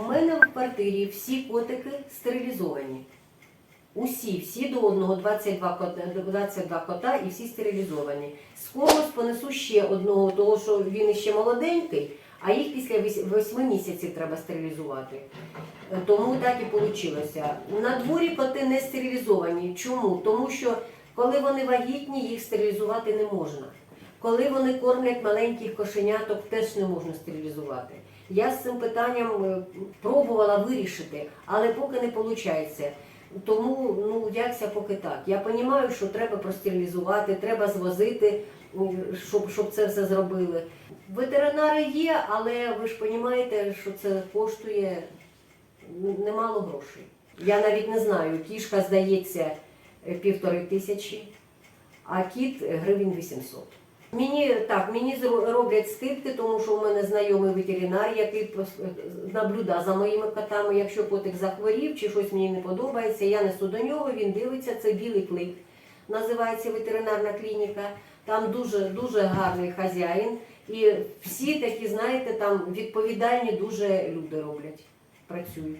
У мене в квартирі всі котики стерилізовані. Усі, всі до одного 22 кота, 22 кота і всі стерилізовані. З понесу ще одного, тому що він ще молоденький, а їх після 8 місяців треба стерилізувати. Е, Тому так і вийшло. На дворі коти не стерилізовані. Чому? Тому що коли вони вагітні, їх стерилізувати не можна. Коли вони кормлять маленьких кошеняток, теж не можна стерилізувати. Я з цим питанням е, пробувала вирішити, але поки не виходить. Тому ну якся поки так. Я розумію, що треба простерилізувати, треба звозити, щоб, щоб це все зробили. Ветеринари є, але ви ж розумієте, що це коштує немало грошей. Я навіть не знаю, кішка здається е, півтори тисячі, а кіт гривень 800. Мені так, мені роблять скидки, тому що у мене знайомий ветеринар, який наблюдає за моїми котами. Якщо котик захворів чи щось мені не подобається, я несу до нього, він дивиться, це білий клик. Називається ветеринарна клініка. Там дуже дуже гарний хазяїн. І всі такі, знаєте, там відповідальні дуже люди роблять, працюють.